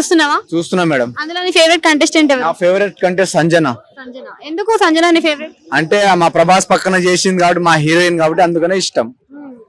చూస్తున్నావా? చూస్తున్నా మేడం. అందులో నీ ఫేవరెట్ కంటెస్టెంట్ నా ఫేవరెట్ కంటే సంజన. సంజన. ఎందుకు సంజన నీ ఫేవరెట్ అంటే మా ప్రభాస్ పక్కన చేసింది కాబట్టి మా హీరోయిన్ కాబట్టి అందుకనే ఇష్టం.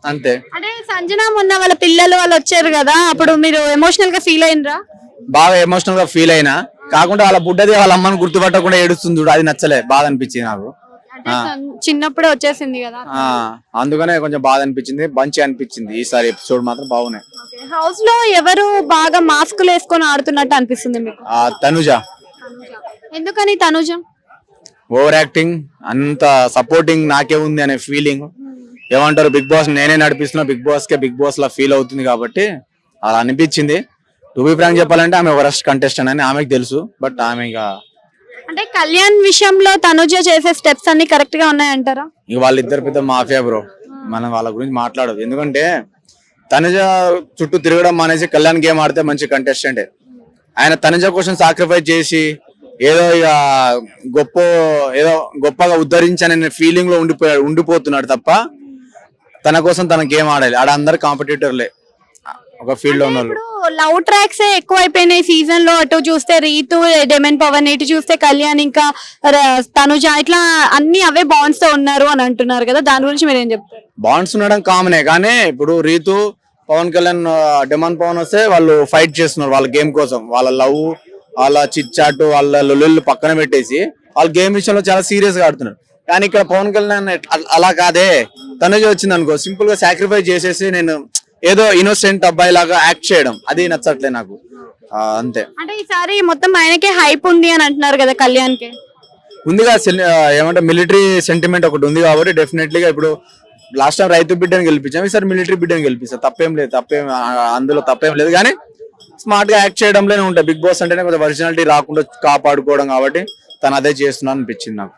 అంతే. అంటే సంజన మొన్న వాళ్ళ పిల్లలు వాళ్ళు వచ్చారు కదా అప్పుడు మీరు ఎమోషనల్గా ఫీల్ అయినరా? బాగా ఎమోషనల్గా ఫీల్ అయినా. కాకుండా వాళ్ళ బుడ్డది వాళ్ళ అమ్మని గుర్తుపట్టకుండా ఏడుస్తుంది చూడు అది నచ్చలే. బాధ అనిపించింది నాకు. అంటే సం- చిన్నప్పుడే వచ్చేసింది కదా. ఆ, అందుకనే కొంచెం బాధ అనిపించింది మంచి అనిపించింది. ఈసారి ఎపిసోడ్ మాత్రం బాగున్నాయి. హౌస్లో ఎవరు బాగా మాస్కులు వేసుకొని ఆడుతున్నట్టు అనిపిస్తుంది మీకు? ఆ తనుజ. ఎందుకని తనుజ? ఓవర్ యాక్టింగ్ అంత సపోర్టింగ్ నాకే ఉంది అనే ఫీలింగ్ ఏమంటారు బిగ్ బాస్ నేనే నడిపిస్తున్నా బిగ్ బాస్ కే బిగ్ బాస్ లా ఫీల్ అవుతుంది కాబట్టి అలా అనిపించింది. టు బి ఫ్రాంక్ చెప్పాలంటే ఆమె వరస్ట్ కంటెస్టెంట్ అని ఆమెకు తెలుసు బట్ ఆమె ఇక అంటే కళ్యాణ్ విషయంలో తనుజ చేసే స్టెప్స్ అన్ని కరెక్ట్గా ఉన్నాయంటారా? ఇక వాళ్ళిద్దరు పెద్ద మాఫియా బ్రో మనం వాళ్ళ గురించి మాట్లాడదు. ఎందుకంటే తనుజ చుట్టూ తిరగడం మానేసి కళ్యాణ్ గేమ్ ఆడితే మంచి కంటెస్టెంట్ ఆయన తనుజ కోసం సాక్రిఫైస్ చేసి ఏదో ఇక గొప్ప ఏదో గొప్పగా ఉద్ధరించని ఫీలింగ్లో ఉండిపోయాడు ఉండిపోతున్నాడు తప్ప తన కోసం తన గేమ్ ఆడాలి. ఆడ అందరు కాంపిటీటర్లే ఒక ఫీల్డ్లో ఉన్న వాళ్ళు ఇప్పుడు లవ్ ట్రాక్స్ ఎక్కువ అయిపోయినాయి సీజన్లో. అటు చూస్తే రీతు డెమెన్ పవన్ ఇటు చూస్తే కళ్యాణ్ ఇంకా తనుజ ఇట్లా అన్ని అవే బాండ్స్తో ఉన్నారు అని అంటున్నారు కదా. దాని గురించి మీరు ఏం చెప్తారు? బాండ్స్ ఉండడం కామనే కానీ ఇప్పుడు రీతు పవన్ కళ్యాణ్ ఆ, డెమాన్ పవన్ వస్తే వాళ్ళు ఫైట్ చేస్తున్నారు వాళ్ళ గేమ్ కోసం. వాళ్ళ లవ్ వాళ్ళ చిచ్చాటు వాళ్ళ లొల్లు పక్కన పెట్టేసి వాళ్ళ గేమ్ విషయంలో చాలా సీరియస్గా ఆడుతున్నారు. కానీ ఇక్కడ పవన్ కళ్యాణ్ అలా కాదే. తనుజ వచ్చింది అనుకో సింపుల్గా సాక్రిఫైస్ చేసేసి నేను ఏదో ఇన్నోసెంట్ అబ్బాయి లాగా యాక్ట్ చేయడం. అది నచ్చట్లే నాకు. అంతే. అంటే ఈసారి మొత్తం ఆయనకే హైప్ ఉంది అని అంటున్నారు కదా కళ్యాణ్కి ముందుగా ఆ, ఏమంటే మిలిటరీ సెంటిమెంట్ ఒకటి ఉంది కాబట్టి డెఫినెట్లీగా ఇప్పుడు లాస్ట్ టైం రైతు బిడ్డను గెలిపించాం ఈసారి మిలిటరీ బిడ్డను గెలిపిస్తాం. తప్పేం లేదు తప్పేం అందులో తప్పేం లేదు. కానీ స్మార్ట్గా యాక్ట్ చేయడంలోనే ఉంటాయి. బిగ్ బాస్ అంటేనే కొంచెం ఒరిజినాలిటీ రాకుండా కాపాడుకోవడం కాబట్టి తను అదే చేస్తున్నా అనిపించింది నాకు.